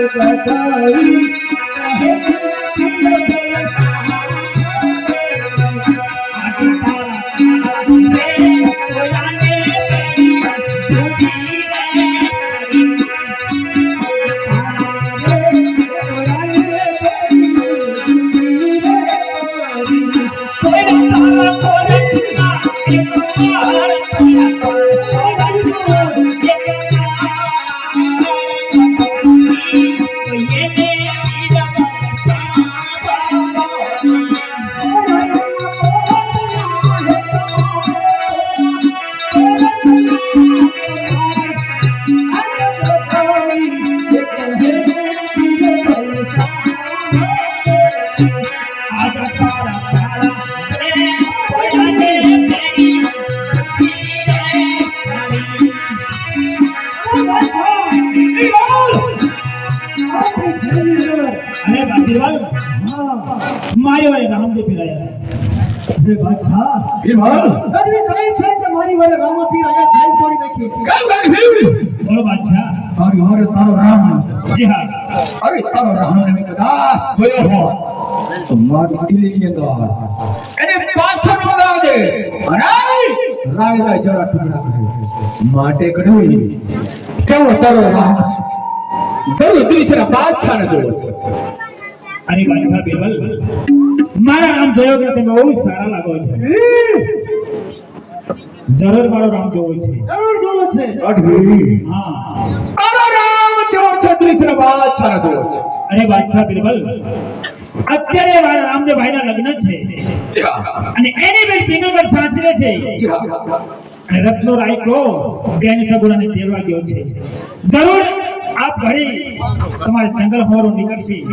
અરે મારી વારે રામદેવ પીરાયા અરે બાદશાહ બિરબલ અરે કહે છે કે મારી વારે રામપીર અહીંયા ખાઈ તોડી નાખી કામ કરી ફેરવી બોલો બાદશાહ. તારી હારે તારો રામ જી હા. અરે તારો રામ ને કદાસ જોયો હો તો મારી દિલની અંદર એને પાછો ન લગાવ દે અરે રાય રાય જરા ટુકડા કરે. માટે કડવી કેવો તારો રામ દરો દિલ બાદશાહ ને જોયો છે. અરે બાદશાહ બિરબલ મારા જોયો કે તમે બહુ સારા લાગો છો. જરૂર મારો રામ જોવો છે. જરૂર જોવો છે. અઢવી હા. તારો રામ જોવો છે દિલ બાદશાહ જોવો છે. અરે બાદશાહ બિરબલ અત્યારે મારા રામદેવ ભાઈના લગ્ન છે. અને એની બેન પિંગલગર સાસરે છે. અને રત્નો રાયકો બેન સગુણાને તેડવા ગયો છે. જરૂર આપ ઘડી તમારે જંગલ મોરું નીકળશે.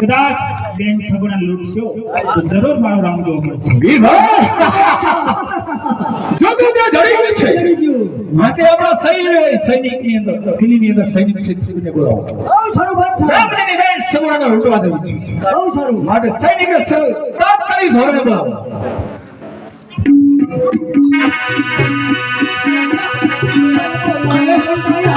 કદાચ બેન સગુણા લૂટશો તો જરૂર મારો રામ જોવા મળશે જો તું ત્યાં જડી ગઈ છે. માટે આપણા સૈન્ય સૈનિકની અંદર દિલ્હીની અંદર સૈનિક છે તેને બોલાવો. બહુ સારું વાત છે. બાદશાહની બેન સમૂહને લૂટવા દેવી છે. બહુ સારું. માટે સૈનિકને સ- તાત્કાલિક ધોરણે બોલાવો. Thank સંતાઈ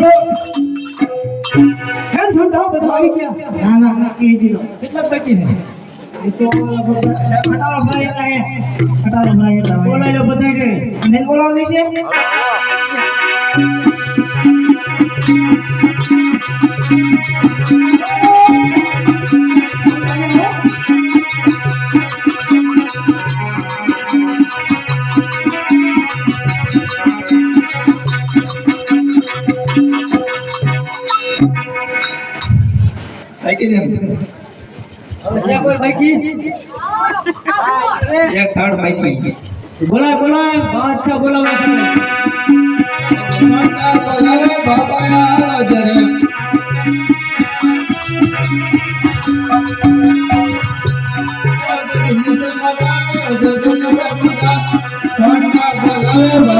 બોલો કેમ ઠંડા બધા આવી ગયા ના ના ના જ લો કેટલા બાકી છે બોલાવી છે બાકી એક થર્ડ બાઈકી બોલાય બોલા બાદશાહ બોલાવે બાબા જરે બોલાવે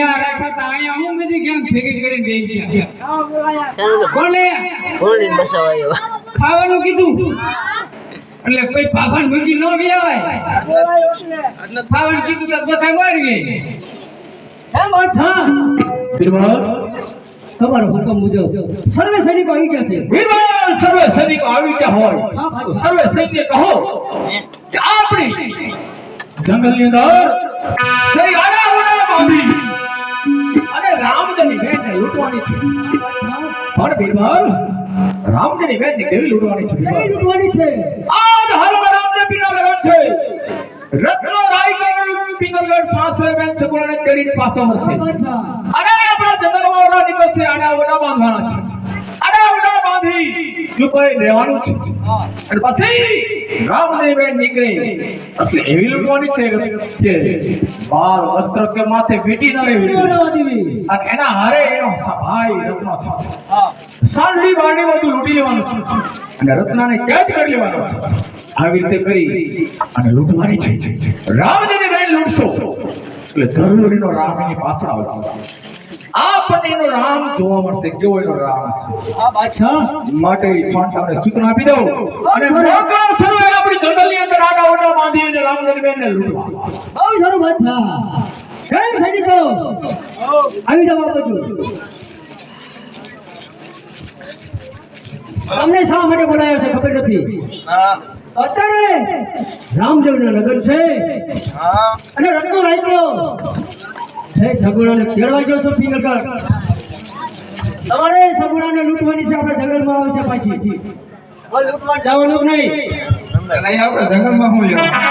અહીંયા રાખ્યા તા અહીંયા હું બધી કેમ ભેગી કરીને બેસી ગયા. કોને કોણ બસાવાયો ખાવાનું કીધું. એટલે કોઈ પાપા મૂકી ન બેવાય ખાવાનું કીધું તો બધા મારી એમ અચ્છા ફિરવા તમારો હુકમ મુજબ સર્વે સૈનિકો આવી ગયા છે. બિરબલ સર્વે સૈનિકો આવી ગયા હોય. હા, સર્વે સૈન્ય કહો કે આપણી જંગલની અંદર જઈ આડા ઉડા બાંધી રામદની ભેટને લૂંટવાની છે. પણ બિરબલ રામદની ભેટને કેવી લૂંટવાની છે કેવી લૂંટવાની છે? આજ હાલમાં રામદેવીના લગન છે. રત્ન રાયગઢ પિંગલગઢ શાસ્ત્રબેન સગવડ તેડીને પાછો અચ્છા અને આપણા જંગલમાં ઓરડા નીકળશે અને ઓરડા બાંધવાના છે. લોકોએ રહેવાનું છે. એટલે એવી લૂંટવાની છે કે બાર વસ્ત્ર માથે વીટી ન એના હારે એનો સફાઈ, રત્નો સાંડી બાંડી બધું લૂંટી લેવાનું છે. અને રત્નાને કેદ કરી લેવાનો આવી રીતે કરી અને લૂંટવાની છે. રામદેવી બેન લૂંટશો. એટલે જરૂર રામ એની પાછળ આવશે. આપણને એનો રામ જોવા મળશે. કેવો એનો રામ છે? અચ્છા માટે સોંટાને સૂચના આપી દઉં. અને મોકલો સર્વે આપણી જંગલની અંદર આડા ઓડા બાંધી અને રામદેવી બેનને લૂંટવા. આવી સારું અચ્છા કેમ સૈનિકો આવી જાવ આ બાજુ તમને શા માટે બોલાયો છે ખબર નથી? અત્યારે રામદેવના લગ્ન છે. અને રત્નો રાખ્યો. હે સગુણાને કેળવા ગયો છો ફિંગર તમારે સગુણાને લૂંટવાની છે, આપણે જંગલમાં આવશે પાછી. લૂંટવા જવાનું નહીં? આપણે જંગલમાં હું લેવા